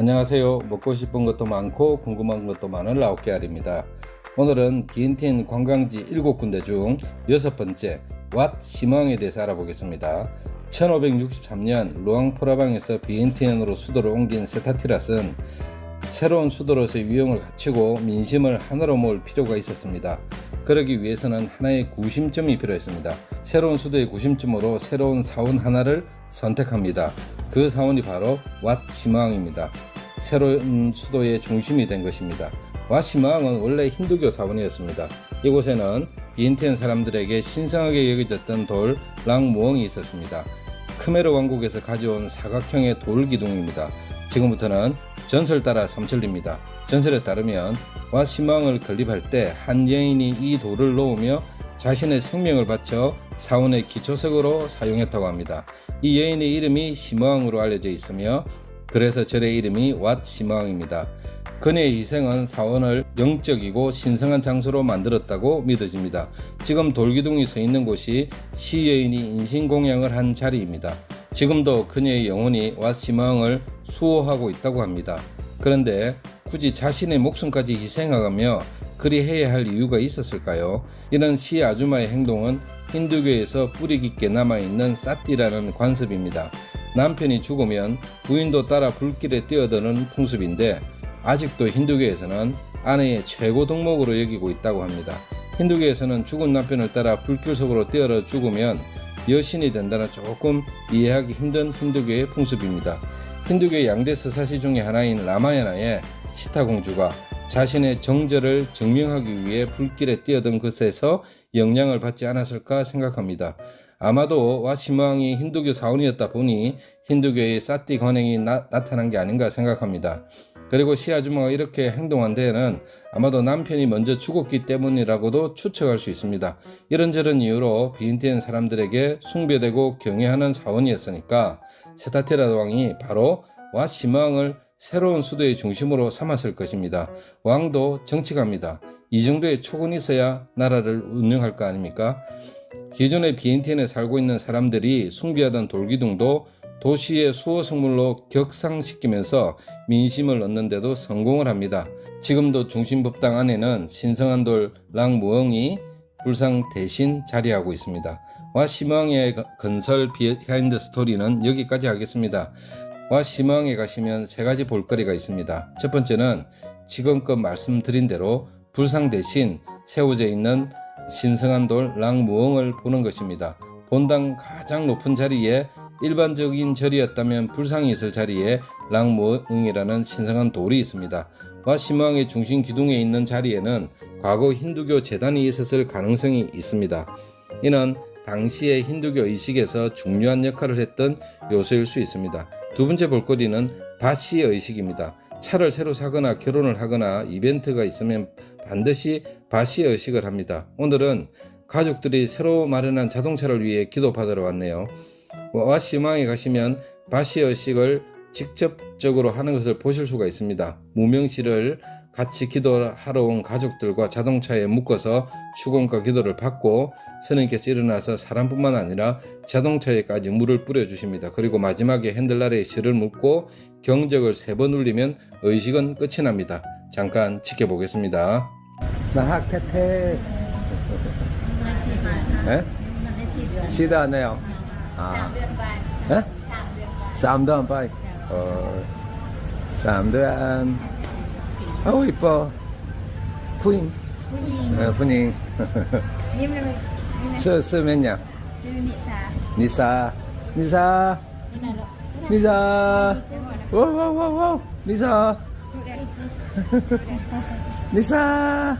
안녕하세요. 먹고 싶은 것도 많고 궁금한 것도 많은 라오케알입니다. 오늘은 비엔티엔 관광지 7군데 중 여섯 번째 왓 시망에 대해서 알아보겠습니다. 1563년 루앙프라방에서 비엔티엔으로 수도를 옮긴 세타티라스는 새로운 수도로서의 위용을 갖추고 민심을 하나로 모을 필요가 있었습니다. 그러기 위해서는 하나의 구심점이 필요했습니다. 새로운 수도의 구심점으로 새로운 사원 하나를 선택합니다. 그 사원이 바로 왓 시마왕입니다. 새로운 수도의 중심이 된 것입니다. 왓 시마왕은 원래 힌두교 사원이었습니다. 이곳에는 비엔티엔 사람들에게 신성하게 여겨졌던 돌 랑무엉이 있었습니다. 크메르 왕국에서 가져온 사각형의 돌 기둥입니다. 지금부터는 전설 따라 삼천리입니다. 전설에 따르면 와 시망을 건립할 때 한 여인이 이 돌을 놓으며 자신의 생명을 바쳐 사원의 기초석으로 사용했다고 합니다. 이 여인의 이름이 시마왕으로 알려져 있으며 그래서 절의 이름이 왓 시마왕입니다. 그녀의 희생은 사원을 영적이고 신성한 장소로 만들었다고 믿어집니다. 지금 돌기둥이 서 있는 곳이 시여인이 인신공양을 한 자리입니다. 지금도 그녀의 영혼이 왓 시마왕을 수호하고 있다고 합니다. 그런데 굳이 자신의 목숨까지 희생하며 그리 해야 할 이유가 있었을까요? 이런 시 아주마의 행동은 힌두교에서 뿌리 깊게 남아있는 사띠라는 관습입니다. 남편이 죽으면 부인도 따라 불길에 뛰어드는 풍습인데 아직도 힌두교에서는 아내의 최고 덕목으로 여기고 있다고 합니다. 힌두교에서는 죽은 남편을 따라 불길 속으로 뛰어러 죽으면 여신이 된다는 조금 이해하기 힘든 힌두교의 풍습입니다. 힌두교의 양대 서사시 중의 하나인 라마야나의 시타 공주가 자신의 정절을 증명하기 위해 불길에 뛰어든 것에서 영향을 받지 않았을까 생각합니다. 아마도 와시망이 힌두교 사원이었다 보니 힌두교의 사띠 관행이 나, 나타난 게 아닌가 생각합니다. 그리고 시아주마가 이렇게 행동한 데에는 아마도 남편이 먼저 죽었기 때문이라고도 추측할 수 있습니다. 이런저런 이유로 비인티엔 사람들에게 숭배되고 경외하는 사원이었으니까 세타테라 왕이 바로 와시망을 새로운 수도의 중심으로 삼았을 것입니다. 왕도 정치가입니다. 이 정도의 촉은 있어야 나라를 운영할 거 아닙니까? 기존의 비엔티엔에 살고 있는 사람들이 숭배하던 돌기둥도 도시의 수호 성물로 격상시키면서 민심을 얻는데도 성공을 합니다. 지금도 중심법당 안에는 신성한 돌 랑무엉이 불상 대신 자리하고 있습니다. 와 시망의 건설 비하인드 스토리는 여기까지 하겠습니다. 와 시망에 가시면 세 가지 볼거리가 있습니다. 첫 번째는 지금껏 말씀드린 대로 불상 대신 세워져 있는 신성한 돌 랑무엉을 보는 것입니다. 본당 가장 높은 자리에 일반적인 절이었다면 불상이 있을 자리에 랑무엉이라는 신성한 돌이 있습니다. 와시망의 중심 기둥에 있는 자리에는 과거 힌두교 재단이 있었을 가능성이 있습니다. 이는 당시의 힌두교 의식에서 중요한 역할을 했던 요소일 수 있습니다. 두 번째 볼거리는 바시 의식입니다. 차를 새로 사거나 결혼을 하거나 이벤트가 있으면 반드시 바시 의식을 합니다. 오늘은 가족들이 새로 마련한 자동차를 위해 기도받으러 왔네요. 와시망에 가시면 바시 의식을 직접적으로 하는 것을 보실 수가 있습니다. 무명시를 같이 기도하러 온 가족들과 자동차에 묶어서 축원과 기도를 받고 스님께서 일어나서 사람뿐만 아니라 자동차에까지 물을 뿌려 주십니다. 그리고 마지막에 핸들날에 실을 묶고 경적을 세 번 울리면 의식은 끝이 납니다. 잠깐 지켜보겠습니다. 나학 태태. 에? 시다 네요. 아. 에? 3단 빠이. 어. 3단. 아우 이뻐. 푸잉. 어, 푸잉. Em là 스, 스면냐? sư Nị Xà 니사. 니사. 니사. 와와와와. 니사. 니사.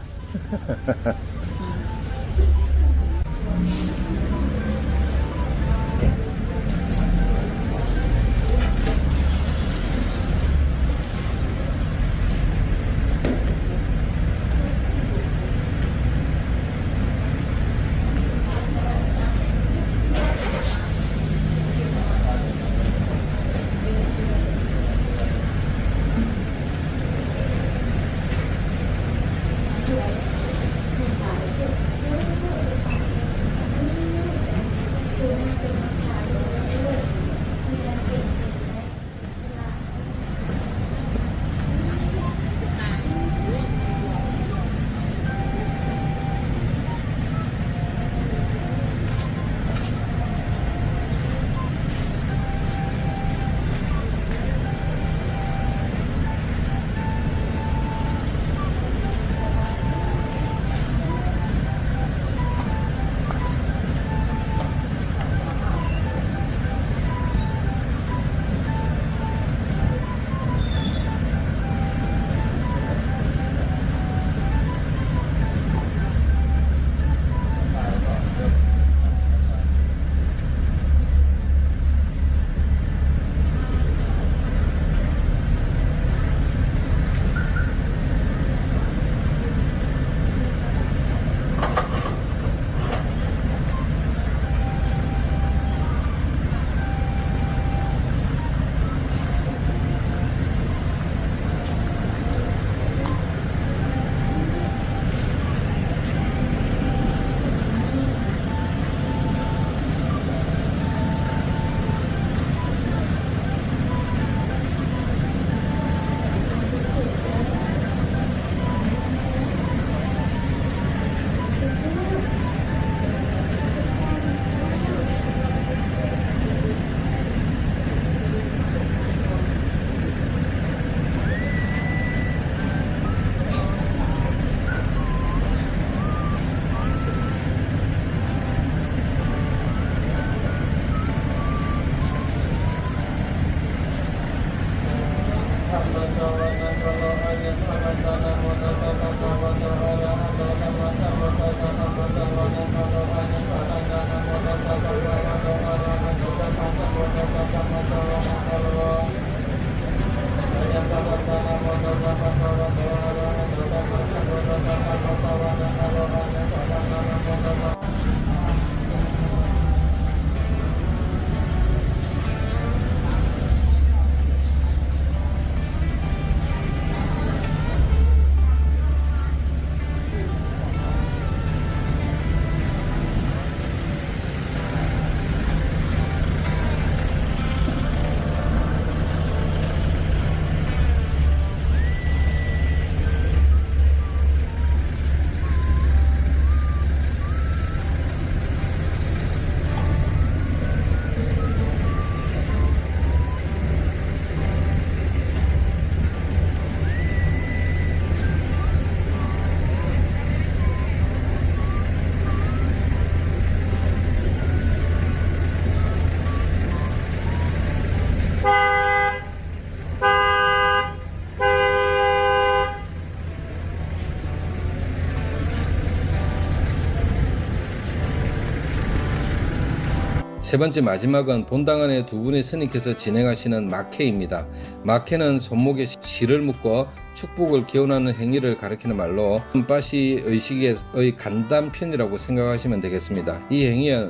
세 번째 마지막은 본당 안에 두 분의 스님께서 진행하시는 마케입니다. 마케는 손목에 실을 묶어 축복을 기원하는 행위를 가리키는 말로 빠시 의식의 간단편이라고 생각하시면 되겠습니다. 이 행위는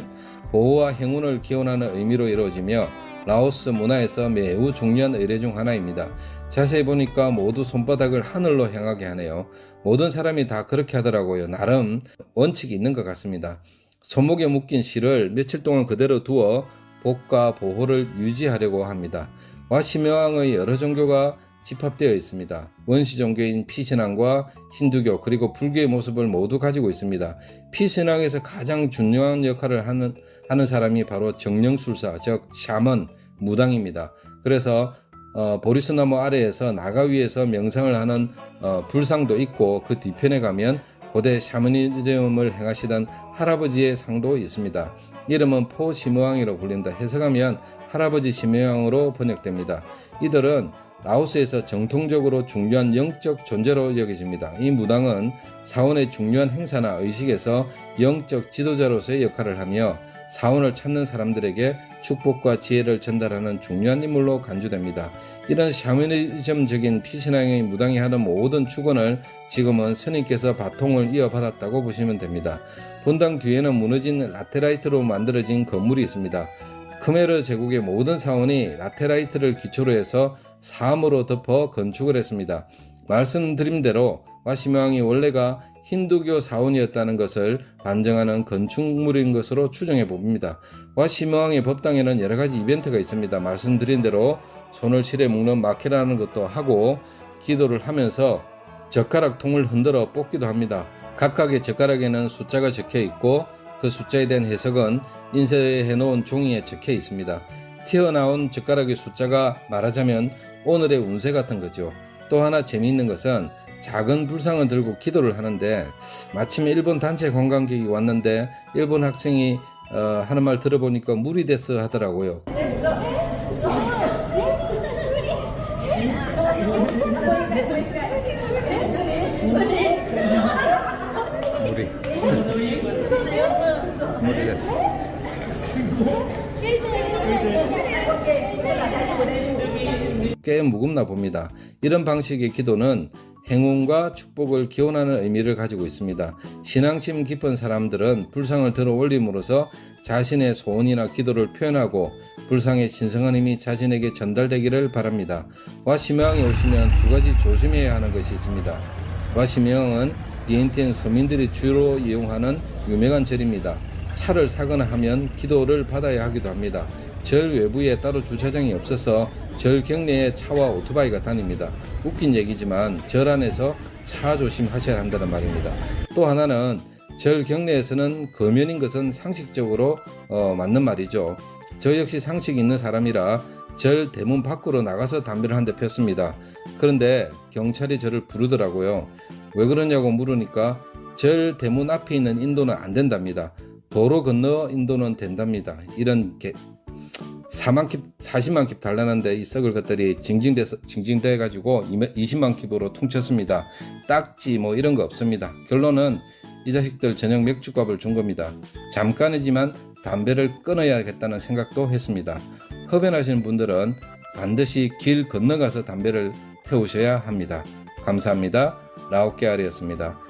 보호와 행운을 기원하는 의미로 이루어지며 라오스 문화에서 매우 중요한 의례 중 하나입니다. 자세히 보니까 모두 손바닥을 하늘로 향하게 하네요. 모든 사람이 다 그렇게 하더라고요. 나름 원칙이 있는 것 같습니다. 손목에 묶인 실을 며칠 동안 그대로 두어 복과 보호를 유지하려고 합니다. 와시명왕의 여러 종교가 집합되어 있습니다. 원시 종교인 피신앙과 힌두교 그리고 불교의 모습을 모두 가지고 있습니다. 피신앙에서 가장 중요한 역할을 하는 하는 사람이 바로 정령술사 즉 샤먼 무당입니다. 그래서 어, 보리스나무 아래에서 나가 위에서 명상을 하는 어, 불상도 있고 그 뒤편에 가면 고대 샤머니즘을 행하시던 할아버지의 상도 있습니다. 이름은 포 시무왕이라고 불린다. 해석하면 할아버지 시무왕으로 번역됩니다. 이들은 라오스에서 정통적으로 중요한 영적 존재로 여겨집니다. 이 무당은 사원의 중요한 행사나 의식에서 영적 지도자로서의 역할을 하며 사원을 찾는 사람들에게 축복과 지혜를 전달하는 중요한 인물로 간주됩니다. 이런 샤머니즘적인 피신앙의 무당이 하는 모든 축원을 지금은 스님께서 바통을 이어받았다고 보시면 됩니다. 본당 뒤에는 무너진 라테라이트로 만들어진 건물이 있습니다. 크메르 제국의 모든 사원이 라테라이트를 기초로 해서 사암으로 덮어 건축을 했습니다. 말씀드린 대로 와시명왕이 원래가 힌두교 사원이었다는 것을 반증하는 건축물인 것으로 추정해 봅니다. 와시명왕의 법당에는 여러 가지 이벤트가 있습니다. 말씀드린 대로 손을 실에 묶는 마케라는 것도 하고 기도를 하면서 젓가락 통을 흔들어 뽑기도 합니다. 각각의 젓가락에는 숫자가 적혀 있고 그 숫자에 대한 해석은 인쇄해 놓은 종이에 적혀 있습니다. 튀어나온 젓가락의 숫자가 말하자면 오늘의 운세 같은 거죠. 또 하나 재미있는 것은 작은 불상을 들고 기도를 하는데 마침 일본 단체 관광객이 왔는데 일본 학생이 어, 하는 말 들어보니까 물이 됐어 하더라고요. 물이 물이 됐어. 꽤 무겁나 봅니다. 이런 방식의 기도는 행운과 축복을 기원하는 의미를 가지고 있습니다. 신앙심 깊은 사람들은 불상을 들어 올림으로써 자신의 소원이나 기도를 표현하고 불상의 신성한 힘이 자신에게 전달되기를 바랍니다. 와시명이 오시면 두 가지 조심해야 하는 것이 있습니다. 와시명은 비엔티엔 서민들이 주로 이용하는 유명한 절입니다. 차를 사거나 하면 기도를 받아야 하기도 합니다. 절 외부에 따로 주차장이 없어서 절 경내에 차와 오토바이가 다닙니다. 웃긴 얘기지만 절 안에서 차 조심하셔야 한다는 말입니다. 또 하나는 절 경내에서는 거면인 것은 상식적으로 어, 맞는 말이죠. 저 역시 상식 있는 사람이라 절 대문 밖으로 나가서 담배를 한 대 폈습니다. 그런데 경찰이 저를 부르더라고요. 왜 그러냐고 물으니까 절 대문 앞에 있는 인도는 안 된답니다. 도로 건너 인도는 된답니다. 이런 개, 4만 킵, 40만 킵 달라는데 이 썩을 것들이 징징돼서 징징돼 가지고 20만 킵으로 퉁쳤습니다. 딱지 뭐 이런 거 없습니다. 결론은 이 자식들 저녁 맥주값을 준 겁니다. 잠깐이지만 담배를 끊어야겠다는 생각도 했습니다. 흡연하시는 분들은 반드시 길 건너가서 담배를 태우셔야 합니다. 감사합니다. 라오케알이었습니다.